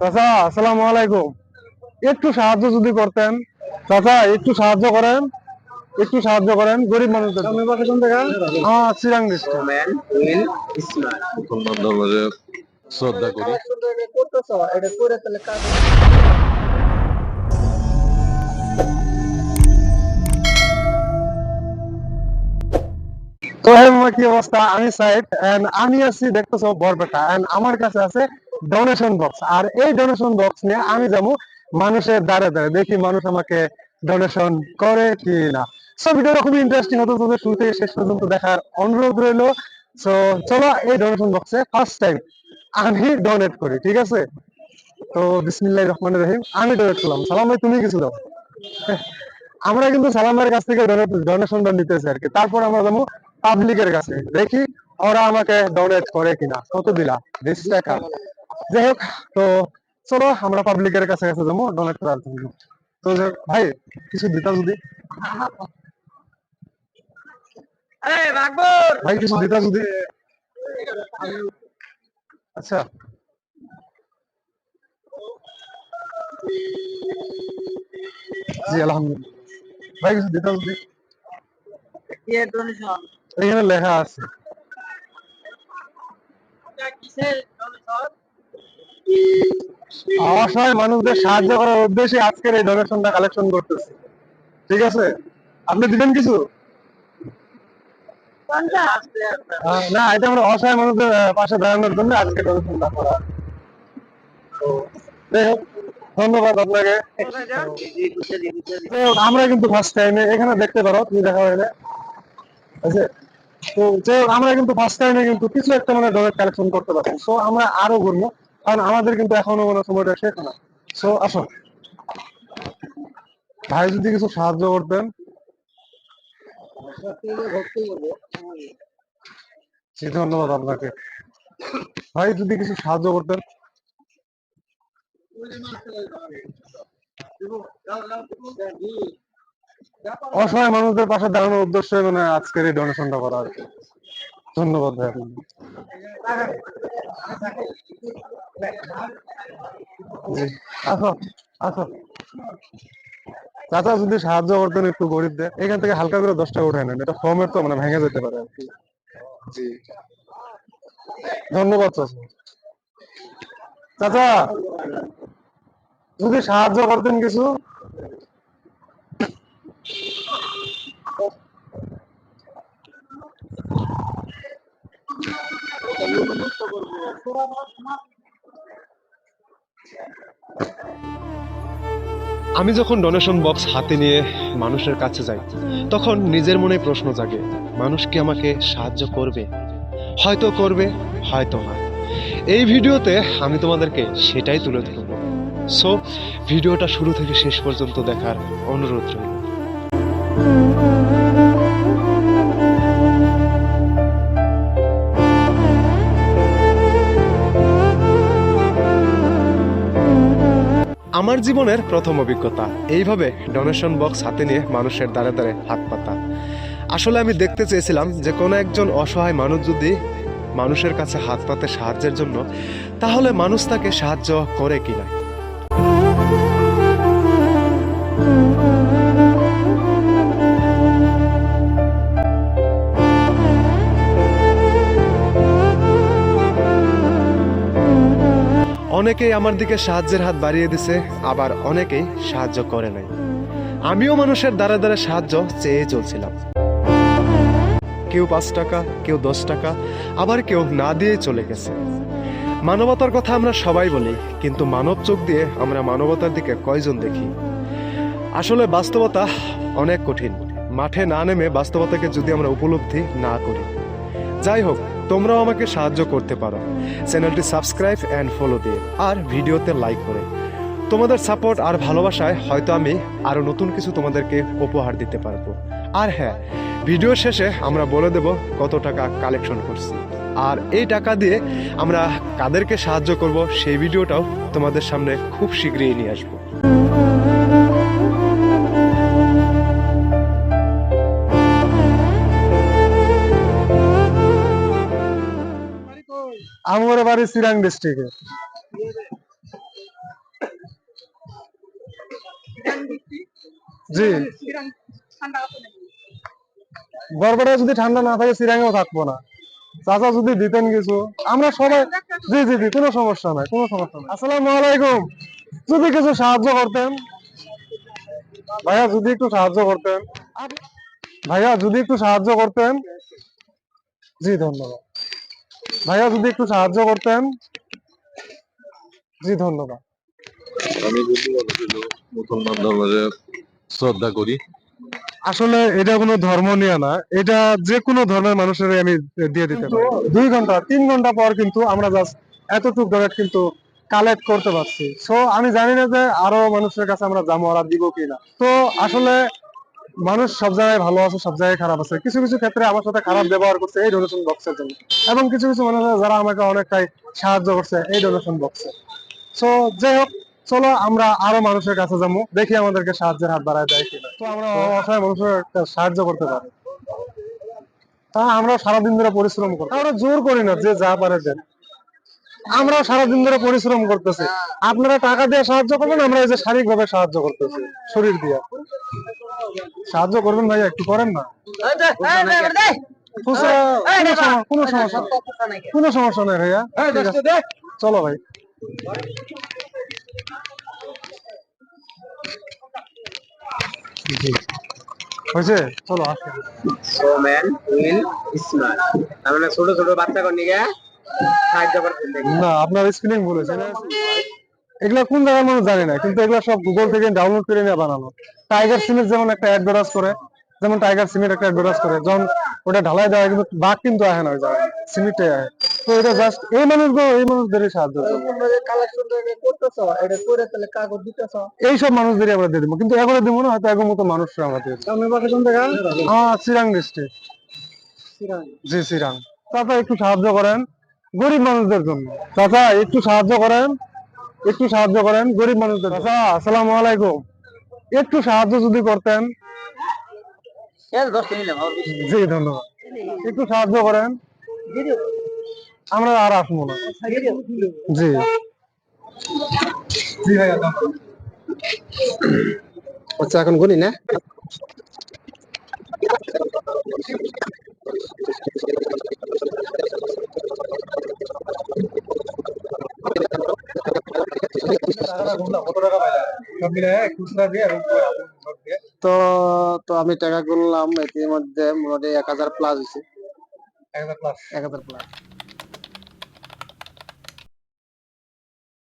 চাচা আসসালামু আলাইকুম। একটু সাহায্য যদি করতেন। চাচা একটু সাহায্য করেন। একটু সাহায্য করেন গরিব মানুষদের। হ্যাঁ চিরাং শ্রদ্ধা করি। তো হে কি অবস্থা? আমি সাইড এন্ড আমি আছি দেখতেছো বরপেটা। এন্ড আমার কাছে আছে ডোনেশন বক্স আর এই ডোনেশন বক্স নিয়ে আমি যাব মানুষের দ্বারে দ্বারে, দেখি মানুষ আমাকে ডোনেশন করে কি না। সো ভিডিওটা খুবই ইন্টারেস্টিং হতো তোদের শুরু থেকে শেষ পর্যন্ত দেখার অনুরোধ রইল। সো চলো এই ডোনেশন বক্সে ফার্স্ট টাইম আমি ডোনেট করি, ঠিক আছে? তো বিসমিল্লাহ রহমান রহিম, আমি ডোনেট করলাম। সালাম ভাই, তুমি কিছু দাও? আমরা কিন্তু সালাম ভাইয়ের কাছ থেকে ডোনেশনটা নিতেছি আর কি। তারপর আমরা যাব পাবলিকের কাছে, দেখি ওরা আমাকে ডোনেট করে কিনা। কত দিলা? বিশ টাকা। যাই হোক তো চলো আমরা পাবলিকের কাছে কাছে যাব ডোনেট করার জন্য। তো যাই হোক, ভাই কিছু দিতা যদি? ভাই কিছু দিতা যদি? আচ্ছা। জি আলহামদুলিল্লাহ। ভাই কিছু দিতা যদি? এখানে লেখা আছে। অসহায় মানুষদের সাহায্য করার উদ্দেশ্যে আজকের এই ডোনেশনটা কালেকশন করতেছি। ঠিক আছে? আপনি দিবেন কিছু? না এটা আমরা অসহায় মানুষদের পাশে দাঁড়ানোর জন্য আজকে ডোনেশনটা করা। ধন্যবাদ আপনাকে। আমরা কিন্তু ফার্স্ট টাইমে এখানে দেখতে পারো তুমি দেখা হয়ে আছে? তো আমরা কিন্তু ফার্স্ট টাইমে কিন্তু কিছু একটা মানে ডলার কালেকশন করতে পারছি। সো আমরা আরও ঘুরবো। কারণ আমাদের কিন্তু এখনও মানে সময়টা শেষ না। সো আসো। ভাই যদি কিছু সাহায্য করতেন। ধন্যবাদ আপনাকে। ভাই যদি কিছু সাহায্য করতেন। অসহায় মানুষদের পাশে দাঁড়ানোর উদ্দেশ্যে মানে আজকের এই ডোনেশনটা করা আর কি। ধন্যবাদ ভাই। আসো আসো। চাচা যদি সাহায্য করতেন একটু গরিব গরিবদের এখান থেকে হালকা করে দশ টাকা উঠায় নেন এটা ফর্মের তো মানে ভেঙে যেতে পারে আর কি। জি। ধন্যবাদ চাচা। চাচা যদি সাহায্য করতেন কিছু। আমি যখন ডোনেশন বক্স হাতে নিয়ে মানুষের কাছে যাই, তখন নিজের মনে প্রশ্ন জাগে, মানুষ কি আমাকে সাহায্য করবে? হয়তো করবে, হয়তো না। এই ভিডিওতে আমি তোমাদেরকে সেটাই তুলে ধরব। সো ভিডিওটা শুরু থেকে শেষ পর্যন্ত দেখার অনুরোধ রইল। আমার জীবনের প্রথম অভিজ্ঞতা। এইভাবে ডোনেশন বক্স হাতে নিয়ে মানুষের দ্বারে দ্বারে হাত পাতা। আসলে আমি দেখতে চেয়েছিলাম যে কোনো একজন অসহায় মানুষ যদি মানুষের কাছে হাত পাতে সাহায্যের জন্য, তাহলে মানুষ তাকে সাহায্য করে কিনা অনেকেই আমার দিকে সাহায্যের হাত বাড়িয়ে দিছে, আবার অনেকেই সাহায্য করে নাই। আমিও মানুষের দ্বারা দ্বারা সাহায্য চেয়ে চলছিলাম। কেউ পাঁচ টাকা, কেউ দশ টাকা, আবার কেউ না দিয়ে চলে গেছে। মানবতার কথা আমরা সবাই বলি, কিন্তু মানব চোখ দিয়ে আমরা মানবতার দিকে কয়জন দেখি? আসলে বাস্তবতা অনেক কঠিন। মাঠে না নেমে বাস্তবতাকে যদি আমরা উপলব্ধি না করি। যাই হোক তোমরাও আমাকে সাহায্য করতে পারো। চ্যানেলটি সাবস্ক্রাইব অ্যান্ড ফলো দিয়ে, আর ভিডিওতে লাইক করে। তোমাদের সাপোর্ট আর ভালোবাসায় হয়তো আমি আরও নতুন কিছু তোমাদেরকে উপহার দিতে পারব। আর হ্যাঁ ভিডিও শেষে আমরা বলে দেব কত টাকা কালেকশন করছি। আর এই টাকা দিয়ে আমরা কাদেরকে সাহায্য করব সেই ভিডিওটাও তোমাদের সামনে খুব শীঘ্রই নিয়ে আসব। বাড়ি চিরাং ডিস্ট্রিক্টে জি। যদি ঠান্ডা না থাকে থাকব না। চাচা যদি দিতেন কিছু, আমরা সবাই জি জি জি, কোনো সমস্যা নাই, কোনো সমস্যা নাই। আসসালামু আলাইকুম। যদি কিছু সাহায্য করতেন। ভাইয়া, যদি একটু সাহায্য করতেন। ভাইয়া, যদি একটু সাহায্য করতেন। জি, ধন্যবাদ। ভাইয়া যদি একটু সাহায্য করতেন। জি ধন্যবাদ। আমি মুসলমান শ্রদ্ধা করি। আসলে এটা কোনো ধর্ম নিয়ে না। এটা যে কোনো ধর্মের মানুষের আমি দিয়ে দিতে পারি। দুই ঘণ্টা তিন ঘণ্টা পর কিন্তু আমরা জাস্ট এতটুকু ডোনেট কিন্তু কালেক্ট করতে পারছি। সো আমি জানি না যে আরও মানুষের কাছে আমরা আর দিব কিনা। তো আসলে মানুষ সব জায়গায় ভালো আছে, সব জায়গায় খারাপ আছে। কিছু কিছু ক্ষেত্রে আমার সাথে খারাপ ব্যবহার করছে এই ডোনেশন বক্সের জন্য। এবং কিছু কিছু মানুষ যারা আমাকে অনেকটাই সাহায্য করছে এই ডোনেশন বক্সে সো যাই হোক, চলো আমরা আরও মানুষের কাছে যাব, দেখি আমাদেরকে সাহায্যের হাত বাড়ায় দেয় কিনা। তো আমরা অসহায় মানুষের সাহায্য করতে পারি। তা আমরা সারাদিন ধরে পরিশ্রম করি। আমরা জোর করি না যে যা পারে দেন। আমরা সারাদিন ধরে পরিশ্রম করতেছি। আপনারা টাকা দিয়ে সাহায্য করবেন আমরা এই যে শারীরিক ভাবে সাহায্য করতেছি শরীর দিয়ে। সাহায্য করবেন ভাই একটু করেন না? কোনো সমস্যা কোনো সমস্যা নেই ভাইয়া। চলো ভাই। হয়েছে? চলো আসো। সো ম্যান উইল স্মার্ট তার মানে ছোট ছোট বাচ্চা দেখি না আপনার স্পেলিং ভুল হয়েছে। এগুলা কোন জায়গার মানুষ জানি না কিন্তু এগুলা সব গুগল থেকে ডাউনলোড করে নিয়ে বানানো। টাইগার সিমের যেমন একটা অ্যাডভার্টাইজ করে যেমন টাইগার সিমের একটা অ্যাডভার্টাইজ করে যখন ওটা ঢালাই দেওয়া কিন্তু বাঘ কিন্তু আসে না ওই জায়গায় সিমেন্টে আসে তো এটা জাস্ট এই মানুষগুলো এই মানুষদেরই সাহায্য দিতেছ। এইসব মানুষদেরই আমরা দিয়ে দিব কিন্তু এগুলো দিব না হয়তো এগো মতো মানুষরা আমরা দিয়ে হ্যাঁ চিরাং ডিস্ট্রিক্ট জি চিরাং চাচা একটু সাহায্য করেন। গরিব মানুষদের জন্য। চাচা একটু সাহায্য করেন। একটু সাহায্য করেন গরিব মানুষদের চাচা আসসালামু আলাইকুম। একটু সাহায্য যদি করতেন। এর 10 নিলাম জি ধন্যবাদ। একটু সাহায্য করেন। আমরা আর আসব না। জি। জি ভাইয়া আচ্ছা এখন গুনি না? তো তো আমি টাকা গুনলাম ইতিমধ্যে মধ্যে মোটামুটি এক হাজার প্লাস হয়েছে এক হাজার প্লাস